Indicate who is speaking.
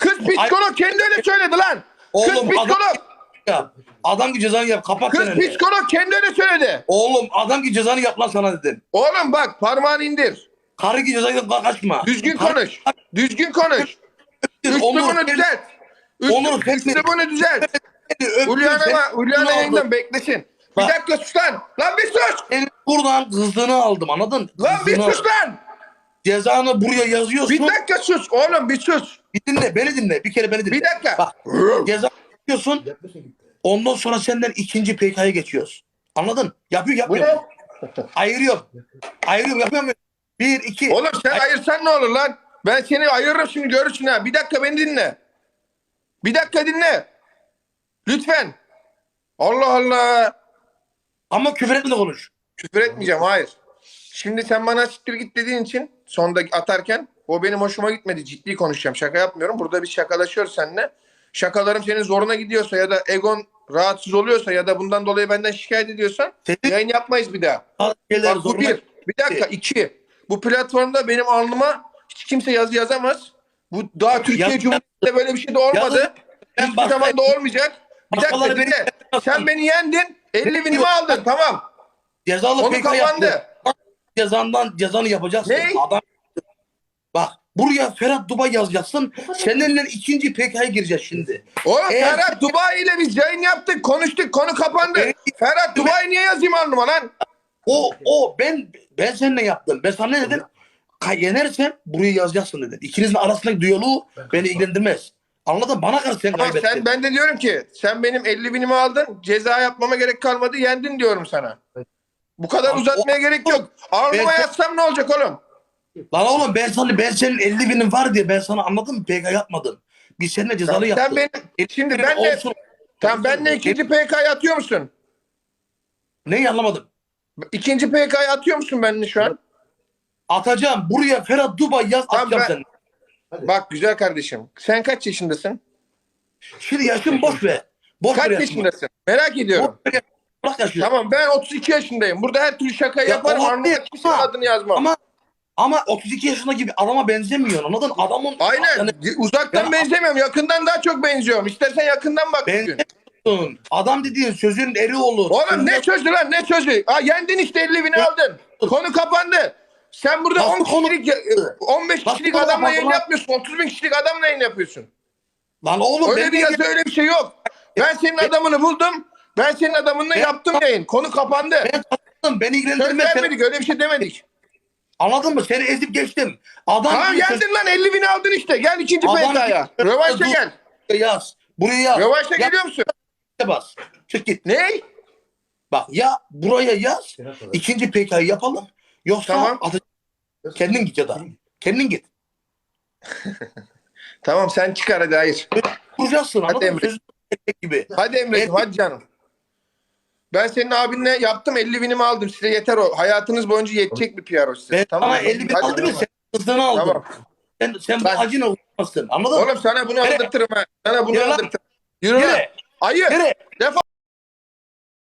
Speaker 1: Kız psikolog kendi öyle söyledi lan. Kız
Speaker 2: Oğlum adam
Speaker 1: psikolog.
Speaker 2: yap. Adam ki cezanı yap. Kapat
Speaker 1: Kız
Speaker 2: çeneni.
Speaker 1: psikolog kendi öyle söyledi.
Speaker 2: Oğlum adam ki cezanı yap lan sana dedim.
Speaker 1: Oğlum bak parmağını indir.
Speaker 2: Karı ki cezanı yap kaçma.
Speaker 1: Düzgün
Speaker 2: Karı-
Speaker 1: konuş. Düzgün konuş. Üslubunu düzelt.
Speaker 2: Onur,
Speaker 1: Üslub-
Speaker 2: seni-
Speaker 1: Üslubunu düzelt.
Speaker 2: seni öptüm,
Speaker 1: Ulyana
Speaker 2: seni-
Speaker 1: ama Ulyana
Speaker 2: aldım.
Speaker 1: yayından beklesin. Bir
Speaker 2: Bak.
Speaker 1: dakika sus lan. Lan bir sus.
Speaker 2: Senin buradan kızını aldım anladın?
Speaker 1: Lan bir
Speaker 2: Kızını-
Speaker 1: sus lan.
Speaker 2: Cezanı buraya yazıyorsun.
Speaker 1: Bir dakika sus. Oğlum bir sus.
Speaker 2: Bir dinle beni dinle. Bir kere beni dinle.
Speaker 1: Bir dakika.
Speaker 2: Bak ceza yapıyorsun. Ondan sonra senden ikinci PK'ya geçiyoruz. Anladın? Yapıyor
Speaker 1: Bu
Speaker 2: yapmıyor.
Speaker 1: ne?
Speaker 2: mu? Ayırıyorum. Ayırıyorum yapıyor muyum? Bir, iki.
Speaker 1: Oğlum sen ayırsan ne olur lan? Ben seni ayırırım şimdi görürsün ha. Bir dakika beni dinle. Bir dakika dinle. Lütfen. Allah Allah.
Speaker 2: Ama küfür etme de konuş.
Speaker 1: Küfür etmeyeceğim hayır. Şimdi sen bana siktir git dediğin için sonda atarken o benim hoşuma gitmedi. Ciddi konuşacağım. Şaka yapmıyorum. Burada biz şakalaşıyoruz seninle. Şakalarım senin zoruna gidiyorsa ya da egon rahatsız oluyorsa ya da bundan dolayı benden şikayet ediyorsan
Speaker 2: Senin
Speaker 1: yayın yapmayız bir daha. Bak bu bir. Bir dakika iki. Bu platformda benim alnıma hiç kimse yazı yazamaz. Bu daha Türkiye
Speaker 2: Yaz-
Speaker 1: Cumhuriyeti'nde böyle bir şey de olmadı.
Speaker 2: Ben
Speaker 1: Hiçbir zaman da olmayacak. Bir dakika
Speaker 2: beni-
Speaker 1: dinle. Sen beni yendin. 50 binimi aldın tamam.
Speaker 2: Cezalı
Speaker 1: Konu
Speaker 2: PK
Speaker 1: kapandı.
Speaker 2: yaptı. Cezandan cezanı yapacaksın.
Speaker 1: Ne?
Speaker 2: Adam Bak buraya Ferhat Duba yazacaksın. Seninle ikinci PK'ya gireceğiz şimdi.
Speaker 1: Oğlum
Speaker 2: Eğer-
Speaker 1: Ferhat Dubai ile biz yayın yaptık, konuştuk, konu kapandı.
Speaker 2: Evet.
Speaker 1: Ferhat Dubai niye yazayım alnıma lan?
Speaker 2: O o ben ben seninle yaptım. Ben sana ne dedim? Yenersem buraya yazacaksın dedim. İkinizin arasındaki diyaloğu beni ilgilendirmez. Anladın? Bana karşı sen
Speaker 1: Ama
Speaker 2: kaybettin.
Speaker 1: sen, ben de diyorum ki sen benim 50 binimi aldın, ceza yapmama gerek kalmadı, yendin diyorum sana. Bu kadar
Speaker 2: Abi,
Speaker 1: uzatmaya
Speaker 2: o-
Speaker 1: gerek yok. Alnıma
Speaker 2: Ben-
Speaker 1: yazsam ne olacak oğlum?
Speaker 2: Lan oğlum ben sana ben senin 50 binin var diye ben sana anladım mı? PK yapmadın. Biz seninle cezalı yaptık.
Speaker 1: Sen benim, şimdi
Speaker 2: 50
Speaker 1: ben de,
Speaker 2: olsun.
Speaker 1: sen benle ikinci PK'ya atıyor musun?
Speaker 2: Neyi anlamadım?
Speaker 1: İkinci PK'ya atıyor musun benimle şu an?
Speaker 2: Atacağım. Buraya Ferhat Duba yaz
Speaker 1: Tamam,
Speaker 2: atacağım
Speaker 1: ben-
Speaker 2: seni.
Speaker 1: Bak güzel kardeşim. Sen kaç yaşındasın?
Speaker 2: Şimdi yaşın boş ver. Boş
Speaker 1: Kaç
Speaker 2: yaşını.
Speaker 1: yaşındasın? Merak ediyorum.
Speaker 2: Boş ver. Bırak yaşı.
Speaker 1: Tamam ben 32 yaşındayım. Burada her türlü şaka
Speaker 2: Ya
Speaker 1: yaparım. kimsenin
Speaker 2: ama-
Speaker 1: adını yazmam.
Speaker 2: Ama ama 32 yaşındaki bir adama benzemiyor. Anladın? Adamın
Speaker 1: Aynen.
Speaker 2: Yani
Speaker 1: Uzaktan
Speaker 2: Ya-
Speaker 1: benzemiyorum. Yakından daha çok benziyorum. İstersen yakından bak.
Speaker 2: benzemiyorsun. Adam dediğin sözün eri olur.
Speaker 1: Oğlum ne sözü lan ne sözü? Ha, yendin işte 50 bini aldın. Konu kapandı. Sen burada
Speaker 2: Nasıl
Speaker 1: 10
Speaker 2: konu-
Speaker 1: kişilik, 15
Speaker 2: Nasıl
Speaker 1: kişilik
Speaker 2: konu
Speaker 1: adamla yayın yapmıyorsun. 30 bin kişilik adamla yayın yapıyorsun.
Speaker 2: Lan oğlum
Speaker 1: Öyle bir yazı öyle bir şey yok. Ben senin adamını buldum. Ben senin adamınla
Speaker 2: Ben-
Speaker 1: yaptım yayın. Konu kapandı.
Speaker 2: ben tanıdım. Beni
Speaker 1: Söz.
Speaker 2: Sen-
Speaker 1: vermedik öyle bir şey demedik.
Speaker 2: Anladın mı? Seni ezip geçtim. Adam
Speaker 1: Tamam
Speaker 2: gibi
Speaker 1: yendin lan 50 bini aldın işte. Gel ikinci Rövanşa
Speaker 2: Dur.
Speaker 1: gel.
Speaker 2: yaz. Buraya yaz.
Speaker 1: Rövanşa
Speaker 2: Ya-
Speaker 1: geliyor musun?
Speaker 2: bas. Çık git.
Speaker 1: Ne?
Speaker 2: Bak ya buraya yaz. ikinci PK'yı yapalım. Yoksa
Speaker 1: Tamam.
Speaker 2: atacağım. Kendin git ya da. Kendin git.
Speaker 1: Tamam sen çıkar hadi hayır.
Speaker 2: Kuracaksın
Speaker 1: Hadi? Emre.
Speaker 2: Gibi.
Speaker 1: Hadi
Speaker 2: Evet.
Speaker 1: hadi canım. Ben senin abinle yaptım 50 binimi aldım. Size yeter o. Hayatınız boyunca yetecek bir PR o size.
Speaker 2: Ben
Speaker 1: tamam mı?
Speaker 2: 50 bin
Speaker 1: Hadi.
Speaker 2: aldım ya sen kızını aldın.
Speaker 1: Tamam.
Speaker 2: Sen, sen bu
Speaker 1: Ben-
Speaker 2: acına uğramazsın. Anladın mı?
Speaker 1: Oğlum sana bunu
Speaker 2: Nereye?
Speaker 1: aldırtırım ha. Sana bunu
Speaker 2: lan.
Speaker 1: aldırtırım. Yürü lan. Ayı.
Speaker 2: Nereye?
Speaker 1: Defol.